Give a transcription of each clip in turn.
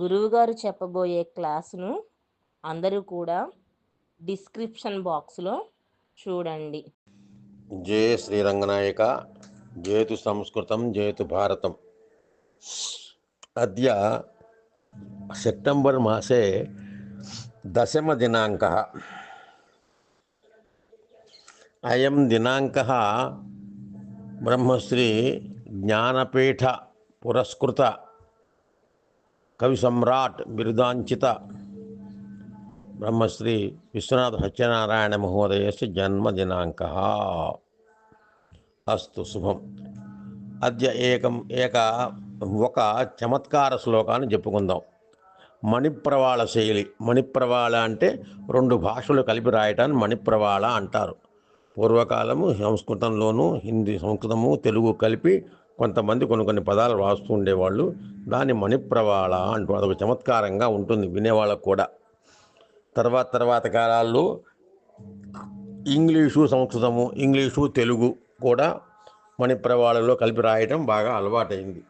గురువుగారు చెప్పబోయే క్లాసును అందరూ కూడా డిస్క్రిప్షన్ బాక్స్లో చూడండి. జయ శ్రీరంగనాయక జేతు సంస్కృతం జేతు భారతం. అద్య సెప్టెంబర్ మాసే దశమదినాङ्कः అయం దినాంక బ్రహ్మశ్రీ జ్ఞానపీఠ పురస్కృత కవి సమ్రాట్ బిరుదాంచిత బ్రహ్మశ్రీ విశ్వనాథ సత్యనారాయణ మహోదయస్య జన్మదినాంక. అస్తు శుభం. అద్య ఏకం ఏక ఒక చమత్కార శ్లోకాన్ని చెప్పుకుందాం. మణిప్రవాళ శైలి. మణిప్రవాళ అంటే రెండు భాషలు కలిపి రాయటాన్ని మణిప్రవాళ అంటారు. పూర్వకాలము సంస్కృతంలోను హిందీ సంస్కృతము తెలుగు కలిపి కొంతమంది కొన్ని కొన్ని పదాలు రాస్తూ ఉండేవాళ్ళు. దాన్ని మణిప్రవాళ అంటూ అదొక చమత్కారంగా ఉంటుంది. వినేవాళ్ళకు కూడా. తర్వాత తర్వాత కాలాల్లో ఇంగ్లీషు సంస్కృతము ఇంగ్లీషు తెలుగు కూడా మణిప్రవాళలో కలిపి రాయటం బాగా అలవాటైంది.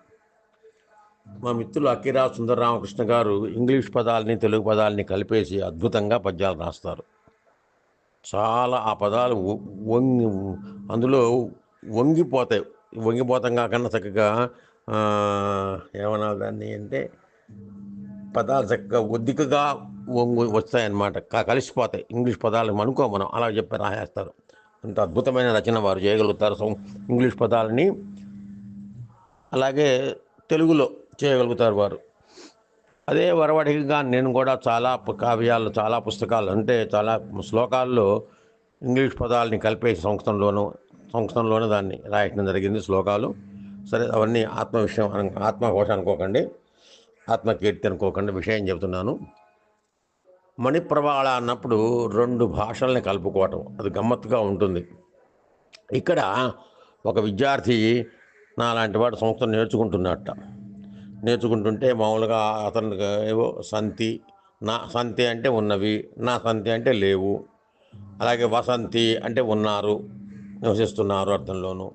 మా మిత్రులు అకిరా సుందరరామకృష్ణ గారు ఇంగ్లీష్ పదాలని తెలుగు పదాలని కలిపేసి అద్భుతంగా పద్యాలు రాస్తారు. చాలా ఆ పదాలు వంగి అందులో వంగిపోతాయి. వంగిపోతాం కాకుండా చక్కగా ఆ, ఏమనాలి దాన్ని అంటే పదాలు చక్కగా ఒద్దికగా వంగు వస్తాయన్నమాట. కలిసిపోతాయి. ఇంగ్లీష్ పదాలు అనుకో మనం. అలా చెప్పి రాసేస్తారు. అంత అద్భుతమైన రచన వారు చేయగలుగుతారు. ఇంగ్లీష్ పదాలని అలాగే తెలుగులో చేయగలుగుతారు వారు. అదే వరవడిగా నేను కూడా చాలా కావ్యాలు చాలా పుస్తకాలు అంటే చాలా శ్లోకాల్లో ఇంగ్లీష్ పదాలని కలిపే సంవత్సరంలోనూ సంస్కృతంలోనే దాన్ని రాయటం జరిగింది శ్లోకాలు. సరే అవన్నీ ఆత్మ విషయం అను- ఆత్మఘోష అనుకోకండి. ఆత్మకీర్తి అనుకోకండి విషయం చెబుతున్నాను. మణిప్రవాళ అన్నప్పుడు రెండు భాషల్ని కలుపుకోవటం అది గమ్మత్తుగా ఉంటుంది. ఇక్కడ ఒక విద్యార్థి నాలాంటి వాడు సంస్థ నేర్చుకుంటున్నట్ట. నేర్చుకుంటుంటే మామూలుగా అతనికి ఏవో సంతి నా సంతి అంటే ఉన్నవి నా సంతి అంటే లేవు. అలాగే వసంతి అంటే ఉన్నారు. నివసిస్తున్నారు అర్థంలోను.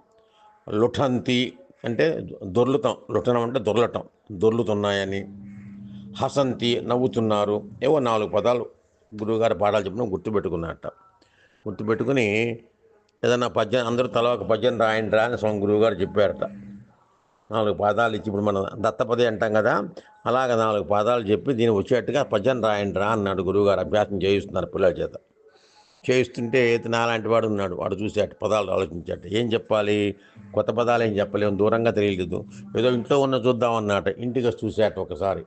లుఠంతి అంటే దొర్లుతాం లుఠనం అంటే దొర్లటం దొర్లుతున్నాయని. హసంతి నవ్వుతున్నారు ఏవో నాలుగు పదాలు గురువుగారి పాఠాలు చెప్పిన గుర్తుపెట్టుకున్నట్ట. గుర్తుపెట్టుకుని ఏదన్నా పద్యం అందరూ తల ఒక పద్యం రాయండి రా అని స్వామి గురువుగారు చెప్పారట. నాలుగు పాదాలు ఇచ్చి ఇప్పుడు మనం దత్తపది అంటాం కదా అలాగ నాలుగు పాదాలు చెప్పి దీన్ని వచ్చేట్టుగా పద్యం రాయండి రా అన్నాడు గురువుగారు అభ్యాసం చేయిస్తున్నారు పిల్లల చేత. చేయిస్తుంటే నాలాంటి వాడు ఉన్నాడు. వాడు చూసేట పదాలు ఆలోచించాట ఏం చెప్పాలి? కొత్త పదాలు ఏం చెప్పలేము దూరంగా తెలియలేదు. ఏదో ఇంట్లో ఉన్న చూద్దాం అన్నమాట. ఇంటికి వచ్చి ఒకసారి.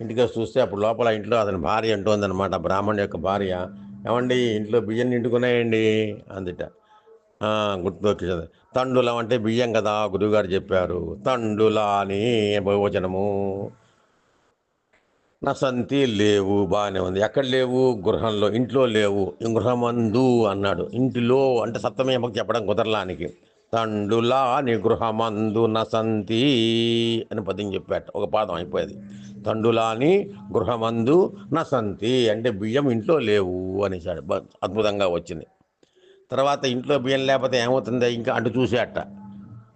ఇంటికి చూస్తే అప్పుడు లోపల ఇంట్లో అతని భార్య ఉంటుందన్నమాట బ్రాహ్మణ్ యొక్క భార్య. ఏమండి ఇంట్లో బియ్యం నిండుకున్నాయండి? అందుట. గుర్తుకొచ్చేది. తండులం అంటే బియ్యం కదా గురువుగారు చెప్పారు. తండులా అని భోజనము. నసంతి లేవు బాగానే ఉంది. ఎక్కడ లేవు? గృహంలో. ఇంట్లో లేవు. గృహమందు అన్నాడు. ఇంటిలో అంటే సప్తమే భక్తి చెప్పడం కుదరలానికి. తండులా ని గృహమందు నసంతి అని పద్యం చెప్పాట. ఒక పాదం అయిపోయేది. తండులాని గృహమందు నసంతి అంటే బియ్యం ఇంట్లో లేవు అనేసాడు. అద్భుతంగా వచ్చింది. తర్వాత ఇంట్లో బియ్యం లేకపోతే ఏమవుతుందో? ఇంకా అటు చూసేట.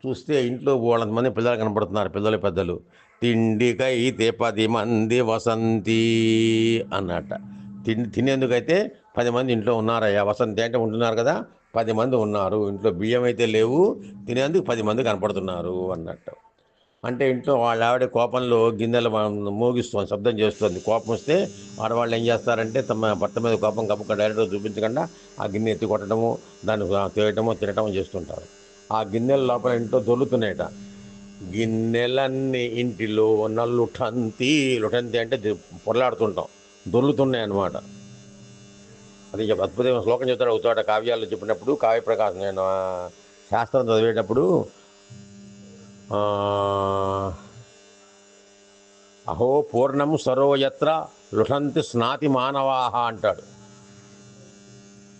చూస్తే ఇంట్లో వాళ్ళ మంది పిల్లలు కనపడుతున్నారు. పిల్లలు పెద్దలు. తిండికైతే పది మంది వసంతి అన్నట్ట తిండి తినేందుకైతే పది మంది ఇంట్లో ఉన్నారయ్యా. వసంతి అంటే ఉంటున్నారు కదా పది మంది ఉన్నారు. ఇంట్లో బియ్యం అయితే లేవు తినేందుకు పది మంది కనపడుతున్నారు అన్నట్టు. అంటే ఇంట్లో వాళ్ళ ఆవిడ కోపంలో గిన్నెలు మోగిస్తుంది శబ్దం చేస్తుంది. కోపం వస్తే ఆడవాళ్ళు ఏం చేస్తారంటే తమ భర్త మీద కోపం కప్పక డైరెక్ట్గా చూపించకుండా ఆ గిన్నె ఎత్తి కొట్టడము దాన్ని తేయటము తినటము చేస్తుంటారు. ఆ గిన్నెల లోపల ఇంట్లో దొల్లుతున్నాయట గిన్నెలన్నీ ఇంటిలో నల్లుఠంతి లుఠంతి అంటే పొరలాడుతుంటాం. దొల్లుతున్నాయి అన్నమాట. అది అద్భుతమైన శ్లోకం చెప్తాడు అవుతాడ కావ్యాల్లో చెప్పినప్పుడు కావ్య ప్రకాశం నేను శాస్త్రం చదివేటప్పుడు అహో పూర్ణం సరోయత్ర లుఠంతి స్నాతి మానవాహ అంటాడు.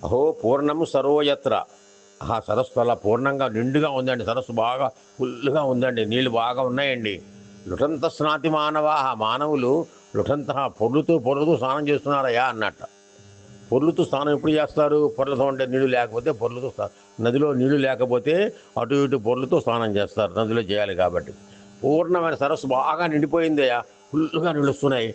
అహో పూర్ణం సరోయత్ర ఆ సరస్సు అలా పూర్ణంగా నిండుగా ఉందండి. సరస్సు బాగా ఫుల్గా ఉందండి. నీళ్ళు బాగా ఉన్నాయండి. లుఠంత స్నాతి మానవాహ మానవులు లుటంత పొర్లుతూ పొర్లుతూ స్నానం చేస్తున్నారయ్యా అన్నట్ట. పొర్లుతూ స్నానం ఎప్పుడు చేస్తారు? పొర్లతో ఉంటే నీళ్ళు లేకపోతే పొర్లుతూ నదిలో నీళ్ళు లేకపోతే అటు ఇటు పొర్లుతూ స్నానం చేస్తారు. నదిలో చేయాలి కాబట్టి. పూర్ణమైన సరస్సు బాగా నిండిపోయిందయ్యా ఫుల్గా నిలుస్తున్నాయి.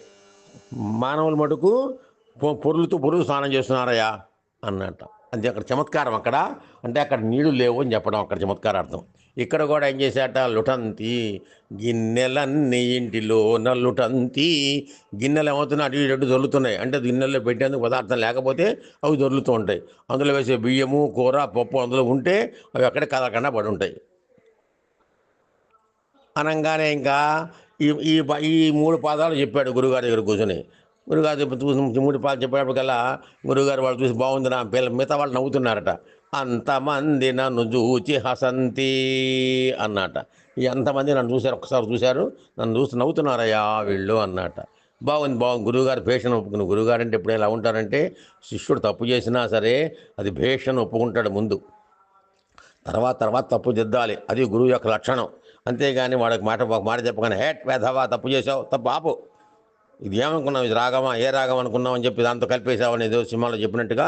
మానవుల మటుకు పొ- పొరుగు స్నానం చేస్తున్నారయ్యా అన్నట్ట. అది అక్కడ చమత్కారం అక్కడ. అంటే అక్కడ నీళ్ళు లేవు అని చెప్పడం అక్కడ చమత్కారార్థం. ఇక్కడ కూడా ఏం చేశాట లుటంతి గిన్నెలన్నీ ఇంటిలో నల్లుటంతి గిన్నెలు ఏమవుతున్నాయి? అటు ఇటు అటు దొరుకుతున్నాయి అంటే గిన్నెల్లో పెట్టేందుకు పదార్థం లేకపోతే అవి దొరుకుతూ ఉంటాయి. అందులో వేసే బియ్యము కూర పప్పు అందులో ఉంటే అవి అక్కడే కదలకుండా పడి ఉంటాయి. అనగానే ఇంకా ఈ ఈ ఈ మూడు పాదాలు చెప్పాడు గురుగారి దగ్గర కూర్చొని. గురుగారు చూసి మూడు పాలు చెప్పేటప్పటికల్లా గురుగారు వాళ్ళు చూసి బాగుంది నా పిల్ల. మిగతా వాళ్ళు నవ్వుతున్నారట. అంతమంది నన్ను చూచి హసంతి అన్నట. ఎంతమంది నన్ను చూశారు? ఒకసారి చూశారు. నన్ను చూసి నవ్వుతున్నారయ్యా వీళ్ళు అన్నట. బాగుంది బాగుంది. గురువుగారు భేషణ ఒప్పుకుని గురువుగారు అంటే ఇప్పుడు ఎలా ఉంటారంటే శిష్యుడు తప్పు చేసినా సరే అది భేషణ ఒప్పుకుంటాడు ముందు. తర్వాత తర్వాత తప్పు దిద్దాలి. అది గురువు యొక్క లక్షణం. అంతేగాని వాడికి మాట ఒక మాట చెప్పగానే హేట్ వేధవా తప్పు చేసావు? తప్పు ఆపు. ఇది ఏమనుకున్నాం ఇది రాగమా? ఏ రాగం అనుకున్నాం అని చెప్పి దాంతో కలిపేసావని ఏదో సినిమాలో చెప్పినట్టుగా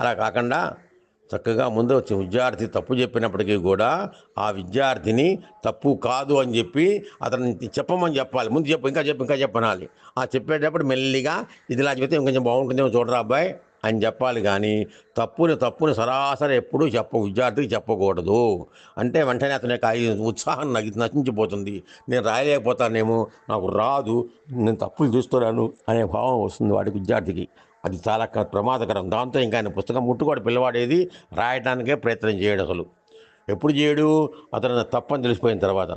అలా కాకుండా చక్కగా ముందు వచ్చి విద్యార్థి తప్పు చెప్పినప్పటికీ కూడా ఆ విద్యార్థిని తప్పు కాదు అని చెప్పి అతను చెప్పమని చెప్పాలి. ముందు చెప్పు ఇంకా చెప్పు ఇంకా చెప్పనాలి ఆ చెప్పేటప్పుడు మెల్లిగా ఇదిలా చెప్తే ఇంకొంచెం బాగుంటుందేమో చూడరా అబ్బాయి. అని చెప్పాలి కానీ తప్పుని తప్పుని సరాసరి ఎప్పుడూ చెప్ప విద్యార్థికి చెప్పకూడదు. అంటే వెంటనే అతని యొక్క ఉత్సాహం నగి నశించిపోతుంది. నేను రాయలేకపోతానేమో నాకు రాదు. నేను తప్పులు చూస్తున్నాను అనే భావం వస్తుంది వాడికి విద్యార్థికి. అది చాలా ప్రమాదకరం. దాంతో ఇంకా ఆయన పుస్తకం ముట్టుకోడు పిల్లవాడేది రాయడానికే ప్రయత్నం చేయడు అసలు. ఎప్పుడు చేయడు? అతను తప్పని తెలిసిపోయిన తర్వాత.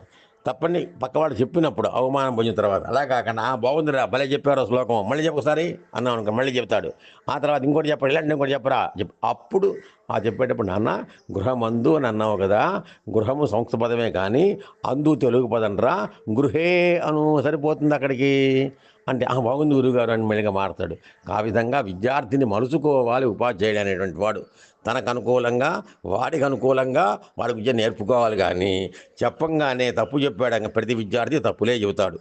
తప్పండి పక్కవాడు చెప్పినప్పుడు అవమానం పొందిన తర్వాత. అలా కాకుండా "ఆ, బాగుందిరా భలే చెప్పారు ఆ శ్లోకం. మళ్ళీ చెప్పు ఒకసారి. అన్నాం అనుకో మళ్ళీ చెప్తాడు. ఆ తర్వాత ఇంకోటి చెప్పరా ఇలాంటి ఇంకోటి చెప్పరా? చెప్ అప్పుడు ఆ చెప్పేటప్పుడు నాన్న గృహమందు అని అన్నావు కదా గృహము సంస్కృత పదమే కానీ అందు తెలుగు పదం రా గృహే అను సరిపోతుంది అక్కడికి. అంటే ఆ బాగుంది గురువుగారు అని మెల్లిగా మారుతాడు. ఆ విధంగా విద్యార్థిని మలుచుకోవాలి ఉపాధ్యాయుడు అనేటువంటి వాడు. తనకు అనుకూలంగా వాడికి అనుకూలంగా వాడి విద్య నేర్పుకోవాలి కానీ చెప్పంగానే తప్పు చెప్పాడు ప్రతి విద్యార్థి తప్పులే చెబుతాడు.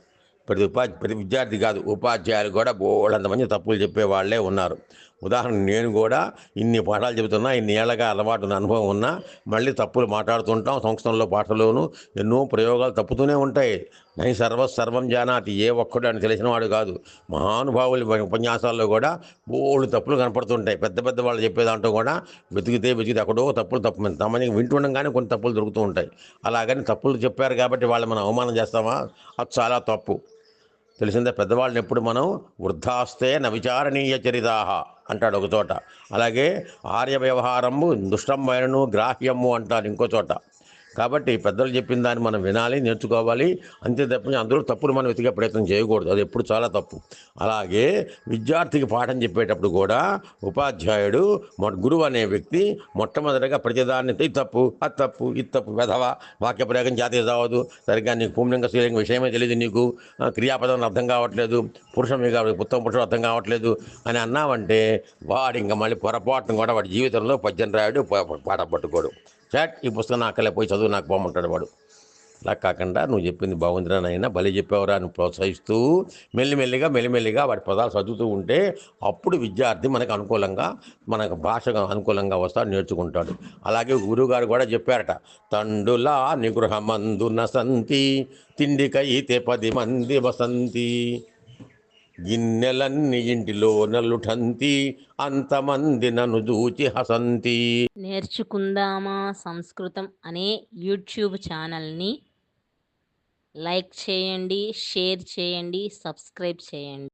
ప్రతి ఉపాధి ప్రతి విద్యార్థి కాదు ఉపాధ్యాయులు కూడా బోళ్ళంతమంది తప్పులు చెప్పే వాళ్ళే ఉన్నారు. ఉదాహరణ నేను కూడా ఇన్ని పాఠాలు చెబుతున్నా ఇన్ని ఏళ్ళగా అలవాటు ఉన్న అనుభవం ఉన్నా మళ్ళీ తప్పులు మాట్లాడుతుంటాం సంస్కృతంలో పాటలోను ఎన్నో ప్రయోగాలు తప్పుతూనే ఉంటాయి. నై సర్వ సర్వం జానాతి ఏ ఒక్కడు అని తెలిసిన వాడు కాదు. మహానుభావులు ఉపన్యాసాల్లో కూడా బోళ్ళు తప్పులు కనపడుతుంటాయి. పెద్ద పెద్ద వాళ్ళు చెప్పే దాంట్లో కూడా వెతికితే వెతికితే అక్కడో తప్పులు తప్పు తమని వింటుండగానే కొన్ని తప్పులు దొరుకుతూ ఉంటాయి. అలాగని తప్పులు చెప్పారు కాబట్టి వాళ్ళు మనం అవమానం చేస్తామా? అది చాలా తప్పు. తెలిసిందే పెద్దవాళ్ళని ఎప్పుడు మనం వృద్ధాస్తే నవిచారణీయ విచారణీయ చరితాహ. అంటాడు ఒక చోట. అలాగే ఆర్య వ్యవహారము దుష్టమైనను గ్రాహ్యము అంటారు ఇంకో చోట. కాబట్టి పెద్దలు చెప్పిన దాన్ని మనం వినాలి నేర్చుకోవాలి. అంతే తప్ప అందరూ తప్పులు మనం వెతికే ప్రయత్నం చేయకూడదు. అది ఎప్పుడు చాలా తప్పు. అలాగే విద్యార్థికి పాఠం చెప్పేటప్పుడు కూడా ఉపాధ్యాయుడు మొ గురువు అనే వ్యక్తి మొట్టమొదటిగా ప్రతిదాన్ని ఇది తప్పు అది తప్పు ఇది తప్పు వెధవ వాక్య ప్రయోగం జాతీయ చావదు సరిగ్గా నీకు పూర్ణంగా స్త్రీలింగ విషయమే తెలియదు నీకు క్రియాపదం అర్థం కావట్లేదు పురుషమే పుత్తం ఉత్తమ పురుషుడు అర్థం కావట్లేదు అని అన్నావంటే వాడు ఇంకా మళ్ళీ పొరపాటును కూడా వాడి జీవితంలో పద్యం రాయడు పాట పట్టుకోడు. చాట్ ఈ పుస్తకం నాకు అక్కలే పోయి చదువు నాకు బాగుంటాడు వాడు. అలా కాకుండా నువ్వు చెప్పింది బాగుందిరా నాయన భలే చెప్పేవరా అని ప్రోత్సహిస్తూ మెల్లిమెల్లిగా మెల్లిమెల్లిగా వాడి పదాలు చదువుతూ ఉంటే అప్పుడు విద్యార్థి మనకు అనుకూలంగా మనకు భాషగా అనుకూలంగా వస్తాడు నేర్చుకుంటాడు. అలాగే గురువుగారు కూడా చెప్పారట తండులా నిగృహమందున సంతి తిండికైతే పది మంది వసంతి గిన్నెలన్ని ఇంటిలో నలుఠంతి అంతమంది నన్ను దూచి హసంతి. నేర్చుకుందామా సంస్కృతం అనే యూట్యూబ్ ఛానల్ని లైక్ చేయండి షేర్ చేయండి సబ్స్క్రైబ్ చేయండి.